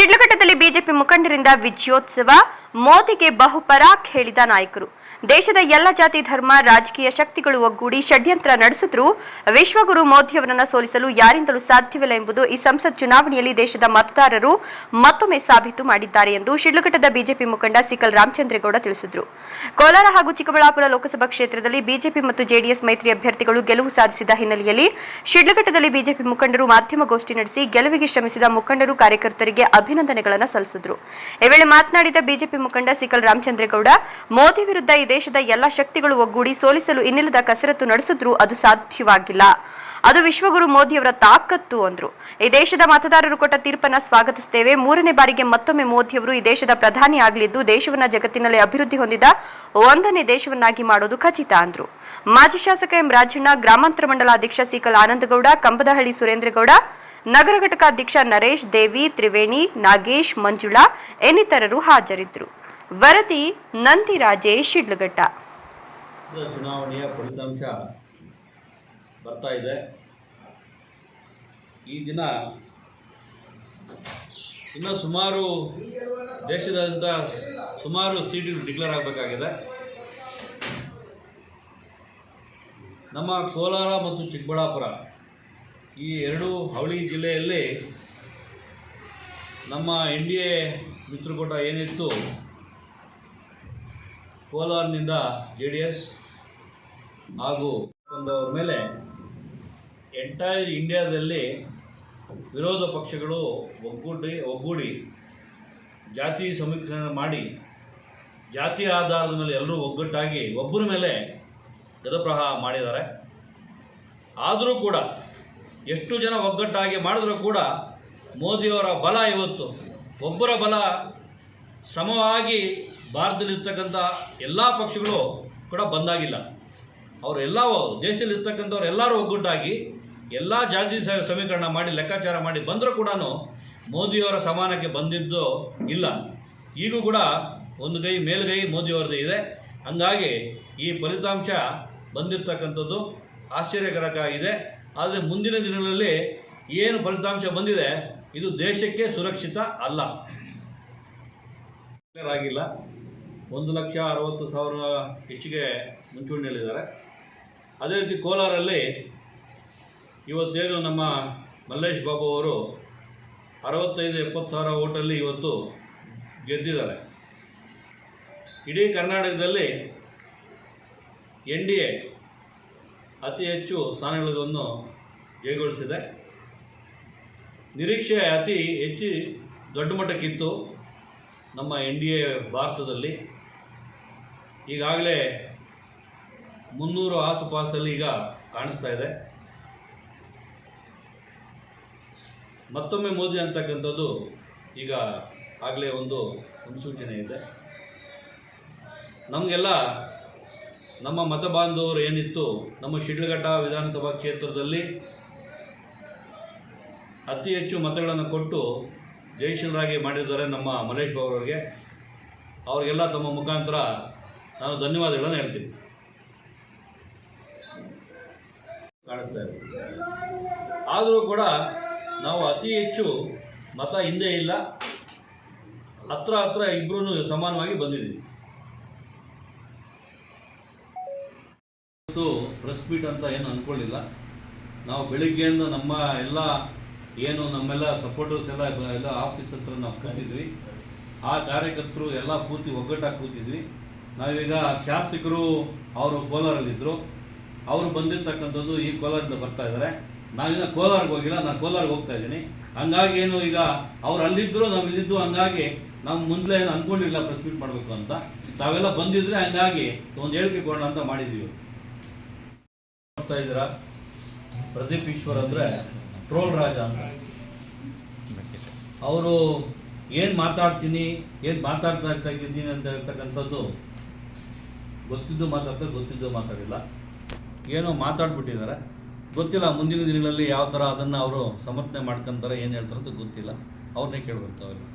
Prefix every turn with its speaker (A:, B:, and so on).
A: ಶಿಡ್ಲಘಟ್ಟದಲ್ಲಿ BJP ಮುಖಂಡರಿಂದ ವಿಜಯೋತ್ಸವ, ಮೋದಿಗೆ ಬಹುಪರಾಕ್ ಹೇಳಿದ ನಾಯಕರು. ದೇಶದ ಎಲ್ಲ ಜಾತಿ, ಧರ್ಮ, ರಾಜಕೀಯ ಶಕ್ತಿಗಳು ಒಗ್ಗೂಡಿ ಷಡ್ಯಂತ್ರ ನಡೆಸಿದ್ರು ವಿಶ್ವಗುರು ಮೋದಿಯವರನ್ನು ಸೋಲಿಸಲು ಯಾರಿಂದಲೂ ಸಾಧ್ಯವಿಲ್ಲ ಎಂಬುದು ಈ ಸಂಸತ್ ಚುನಾವಣೆಯಲ್ಲಿ ದೇಶದ ಮತದಾರರು ಮತ್ತೊಮ್ಮೆ ಸಾಬೀತು ಮಾಡಿದ್ದಾರೆ ಎಂದು ಶಿಡ್ಲಘಟ್ಟದ ಬಿಜೆಪಿ ಮುಖಂಡ ಸಿಕಲ್ ರಾಮಚಂದ್ರೇಗೌಡ ತಿಳಿಸಿದರು. ಕೋಲಾರ ಹಾಗೂ ಚಿಕ್ಕಬಳ್ಳಾಪುರ ಲೋಕಸಭಾ ಕ್ಷೇತ್ರದಲ್ಲಿ ಬಿಜೆಪಿ ಮತ್ತು ಜೆಡಿಎಸ್ ಮೈತ್ರಿ ಅಭ್ಯರ್ಥಿಗಳು ಗೆಲುವು ಸಾಧಿಸಿದ ಹಿನ್ನೆಲೆಯಲ್ಲಿ ಶಿಡ್ಲಘಟ್ಟದಲ್ಲಿ ಬಿಜೆಪಿ ಮುಖಂಡರು ಮಾಧ್ಯಮಗೋಷ್ಠಿ ನಡೆಸಿ ಗೆಲುವಿಗೆ ಶ್ರಮಿಸಿದ ಮುಖಂಡರು ಕಾರ್ಯಕರ್ತರಿಗೆ ಅಭಿನಂದನೆಗಳನ್ನು ಸಲ್ಲಿಸಿದ್ರು. ಈ ವೇಳೆ ಮಾತನಾಡಿದ ಬಿಜೆಪಿ ಮುಖಂಡ ಸಿಕಲ್ ರಾಮಚಂದ್ರೇಗೌಡ, ಮೋದಿ ವಿರುದ್ಧ ಈ ದೇಶದ ಎಲ್ಲ ಶಕ್ತಿಗಳು ಒಗ್ಗೂಡಿ ಸೋಲಿಸಲು ಇನ್ನಿಲ್ಲದ ಕಸರತ್ತು ನಡೆಸಿದ್ರು ಅದು ಸಾಧ್ಯವಾಗಿಲ್ಲ. ಅದು ವಿಶ್ವಗುರು ಮೋದಿಯವರ ತಾಕತ್ತು ಅಂದ್ರು. ಈ ದೇಶದ ಮತದಾರರು ಕೊಟ್ಟ ತೀರ್ಪನ್ನ ಸ್ವಾಗತಿಸುತ್ತೇವೆ ಮೂರನೇ ಬಾರಿಗೆ ಮತ್ತೊಮ್ಮೆ ಮೋದಿಯವರು ಈ ದೇಶದ ಪ್ರಧಾನಿ ಆಗಲಿದ್ದು ದೇಶವನ್ನ ಜಗತ್ತಿನಲ್ಲಿ ಅಭಿವೃದ್ಧಿ ಹೊಂದಿದ ಒಂದನೇ ದೇಶವನ್ನಾಗಿ ಮಾಡೋದು ಖಚಿತ ಅಂದ್ರು. ಮಾಜಿ ಶಾಸಕ ಎಂ ರಾಜಣ್ಣ, ಗ್ರಾಮಾಂತರ ಮಂಡಲ ಅಧ್ಯಕ್ಷ ಸಿಕಲ್ ಆನಂದಗೌಡ, ಕಂಬದಹಳ್ಳಿ ಸುರೇಂದ್ರಗೌಡ ನಗರ ಘಟಕ ಅಧ್ಯಕ್ಷ ನರೇಶ್, ದೇವಿ, ತ್ರಿವೇಣಿ, ನಾಗೇಶ್, ಮಂಜುಳಾ ಇನ್ನಿತರರು ಹಾಜರಿದ್ದರು. ವರದಿ ನಂದಿರಾಜೇಶ್ ಶಿಡ್ಲಘಟ್ಟ.
B: ಇದು ಚುನಾವಣೆಯ ಫಲಿತಾಂಶ ಬರ್ತಾ ಇದೆ. ಈ ದಿನ ಇನ್ನು ಸುಮಾರು ದೇಶದಾದ್ಯಂತ ಸುಮಾರು ಸೀಟುಗಳು ಡಿಕ್ಲೇರ್ ಆಗಬೇಕಾಗಿದೆ. ನಮ್ಮ ಕೋಲಾರ ಮತ್ತು ಚಿಕ್ಕಬಳ್ಳಾಪುರ ಈ ಎರಡೂ ಅವಳಿ ಜಿಲ್ಲೆಯಲ್ಲಿ ನಮ್ಮ ಎನ್ ಡಿ ಎ ಮಿತ್ರಕೂಟ ಏನಿತ್ತು? ಕೋಲಾರ್ನಿಂದ ಜೆ ಡಿ ಎಸ್ ಹಾಗೂ ಬಂದವರ ಮೇಲೆ ಎಂಟೈರ್ ಇಂಡಿಯಾದಲ್ಲಿ ವಿರೋಧ ಪಕ್ಷಗಳು ಒಗ್ಗೂಡಿ ಒಗ್ಗೂಡಿ ಜಾತಿ ಸಮೀಕ್ಷೆ ಮಾಡಿ, ಜಾತಿ ಆಧಾರದ ಮೇಲೆ ಎಲ್ಲರೂ ಒಗ್ಗಟ್ಟಾಗಿ ಒಬ್ಬರ ಮೇಲೆ ಗದಪ್ರಹ ಮಾಡಿದ್ದಾರೆ. ಆದರೂ ಕೂಡ ಎಷ್ಟು ಜನ ಒಗ್ಗಟ್ಟಾಗಿ ಮಾಡಿದ್ರೂ ಕೂಡ ಮೋದಿಯವರ ಬಲ ಇವತ್ತು. ಒಬ್ಬರ ಬಲ ಸಮವಾಗಿ ಭಾರತದಲ್ಲಿರ್ತಕ್ಕಂಥ ಎಲ್ಲ ಪಕ್ಷಗಳು ಕೂಡ ಬಂದಾಗಿಲ್ಲ. ಅವರೆಲ್ಲ ದೇಶದಲ್ಲಿ ಒಗ್ಗಟ್ಟಾಗಿ ಎಲ್ಲ ಜಾತಿ ಸಮೀಕರಣ ಮಾಡಿ, ಲೆಕ್ಕಾಚಾರ ಮಾಡಿ ಬಂದರೂ ಕೂಡ ಮೋದಿಯವರ ಸಮಾನಕ್ಕೆ ಬಂದಿದ್ದು ಇಲ್ಲ. ಈಗೂ ಕೂಡ ಒಂದು ಗೈ ಮೇಲುಗೈ ಮೋದಿಯವರದೇ ಇದೆ. ಹಂಗಾಗಿ ಈ ಫಲಿತಾಂಶ ಬಂದಿರತಕ್ಕಂಥದ್ದು ಆಶ್ಚರ್ಯಕರಕ್ಕಾಗಿದೆ ಆದರೆ ಮುಂದಿನ ದಿನಗಳಲ್ಲಿ ಏನು ಫಲಿತಾಂಶ ಬಂದಿದೆ? ಇದು ದೇಶಕ್ಕೆ ಸುರಕ್ಷಿತ ಅಲ್ಲ. ಆಗಿಲ್ಲ. ಒಂದು ಲಕ್ಷ ಅರವತ್ತು ಸಾವಿರ ಹೆಚ್ಚಿಗೆ ಮುಂಚೂಣಿಯಲ್ಲಿದ್ದಾರೆ. ಅದೇ ರೀತಿ ಕೋಲಾರಲ್ಲಿ ಇವತ್ತೇನು ನಮ್ಮ ಮಲ್ಲೇಶ್ ಬಾಬು ಅವರು ಅರವತ್ತೈದು ಎಪ್ಪತ್ತು ಸಾವಿರ ಓಟಲ್ಲಿ ಇವತ್ತು ಗೆದ್ದಿದ್ದಾರೆ. ಇಡೀ ಕರ್ನಾಟಕದಲ್ಲಿ ಎನ್ ಡಿ ಎ ಅತಿ ಹೆಚ್ಚು ಸ್ಥಾನಗಳನ್ನು ಜಯಗೊಳಿಸಿದೆ. ನಿರೀಕ್ಷೆ ಅತಿ ಹೆಚ್ಚು ದೊಡ್ಡ ಮಟ್ಟಕ್ಕಿತ್ತು ನಮ್ಮ ಎನ್ ಡಿ ಎ ಭಾರತದಲ್ಲಿ. ಈಗಾಗಲೇ ಮುನ್ನೂರು ಆಸುಪಾಸಲ್ಲಿ ಈಗ ಕಾಣಿಸ್ತಾ ಇದೆ. ಮತ್ತೊಮ್ಮೆ ಮೋದಿ ಅಂತಕ್ಕಂಥದ್ದು ಈಗ ಆಗಲೇ ಒಂದು ಮುನ್ಸೂಚನೆ ಇದೆ. ನಮಗೆಲ್ಲ ನಮ್ಮ ಮತ ಬಾಂಧವರು ಏನಿತ್ತು? ನಮ್ಮ ಶಿಡ್ಲಘಟ್ಟ ವಿಧಾನಸಭಾ ಕ್ಷೇತ್ರದಲ್ಲಿ ಅತಿ ಹೆಚ್ಚು ಮತಗಳನ್ನು ಕೊಟ್ಟು ಜಯಶೀಲರಾಗಿ ಮಾಡಿದ್ದಾರೆ ನಮ್ಮ ಮಲೇಶ್ ಬಾಬು ಅವರಿಗೆ. ಅವರಿಗೆಲ್ಲ ತಮ್ಮ ಮುಖಾಂತರ ನಾನು ಧನ್ಯವಾದಗಳನ್ನು ಹೇಳ್ತೀನಿ. ಕಾಣಿಸ್ತಾ ಇದೆ. ಆದರೂ ಕೂಡ ನಾವು ಅತಿ ಹೆಚ್ಚು ಮತ ಹಿಂದೆ ಇಲ್ಲ. ಹತ್ರ ಹತ್ರ ಇಬ್ಬರೂ ಸಮಾನವಾಗಿ ಬಂದಿದ್ದೀವಿ. ಇವತ್ತು ಪ್ರೆಸ್ ಮೀಟ್ ಅಂತ ಏನು ಅಂದ್ಕೊಳ್ಳಿಲ್ಲ ನಾವು ಬೆಳಿಗ್ಗೆಯಿಂದ ನಮ್ಮ ಎಲ್ಲ ಏನು ನಮ್ಮೆಲ್ಲ ಸಪೋರ್ಟರ್ಸ್ ಎಲ್ಲ ಎಲ್ಲ ಆಫೀಸ್ ಹತ್ರ ನಾವು ಕೂತಿದ್ವಿ. ಆ ಕಾರ್ಯಕರ್ತರು ಎಲ್ಲ ಪೂರ್ತಿ ಒಗ್ಗಟ್ಟಾಗಿ ಕೂತಿದ್ವಿ. ನಾವೀಗ ಶಾಸಕರು ಅವರು ಕೋಲಾರಲ್ಲಿದ್ದರು ಅವರು ಬಂದಿರ್ತಕ್ಕಂಥದ್ದು ಈ ಕೋಲಾರದಿಂದ ಬರ್ತಾ ಇದ್ದಾರೆ ನಾವಿನ್ನ ಕೋಲಾರ್ಗೆ ಹೋಗಿಲ್ಲ, ನಾನು ಕೋಲಾರ್ಗೆ ಹೋಗ್ತಾ ಇದ್ದೀನಿ. ಹಂಗಾಗಿ ಏನು ಈಗ ಅವ್ರು ಅಲ್ಲಿದ್ದರು ನಾವು ಇಲ್ಲಿದ್ದು, ಹಂಗಾಗಿ ನಮ್ಮ ಮುಂದೆ ಏನು ಅಂದ್ಕೊಂಡಿಲ್ಲ ಪ್ರೆಸ್ ಮೀಟ್ ಮಾಡಬೇಕು ಅಂತ. ತಾವೆಲ್ಲ ಬಂದಿದ್ರೆ ಹಂಗಾಗಿ ಒಂದು ಹೇಳಿಕೆ ಕೊಡೋಣ ಅಂತ ಮಾಡಿದ್ವಿ. ನೋಡ್ತಾ ಇದ್ದೀರಾ? ಪ್ರದೀಪ್ ಈಶ್ವರ್ ಅಂದ್ರೆ ಟ್ರೋಲ್ ರಾಜ ಅಂತ. ಅವರು ಏನು ಮಾತಾಡ್ತೀನಿ, ಏನು ಮಾತಾಡ್ತಾ ಇರ್ತಾ ಇದ್ದೀನಿ ಅಂತ ಹೇಳ್ತಕ್ಕಂಥದ್ದು ಗೊತ್ತಿದ್ದು ಮಾತಾಡ್ತಾರೆ ಗೊತ್ತಿದ್ದು ಮಾತಾಡಿಲ್ಲ. ಏನೋ ಮಾತಾಡ್ಬಿಟ್ಟಿದ್ದಾರೆ. ಗೊತ್ತಿಲ್ಲ, ಮುಂದಿನ ದಿನಗಳಲ್ಲಿ ಯಾವ ಥರ ಅದನ್ನು ಅವರು ಸಮರ್ಥನೆ ಮಾಡ್ಕೊಂತಾರೆ, ಏನು ಹೇಳ್ತಾರೆ ಅಂತ ಗೊತ್ತಿಲ್ಲ. ಅವ್ರನ್ನೇ ಕೇಳಬೇಕು ಅವ್ರಿಗೆ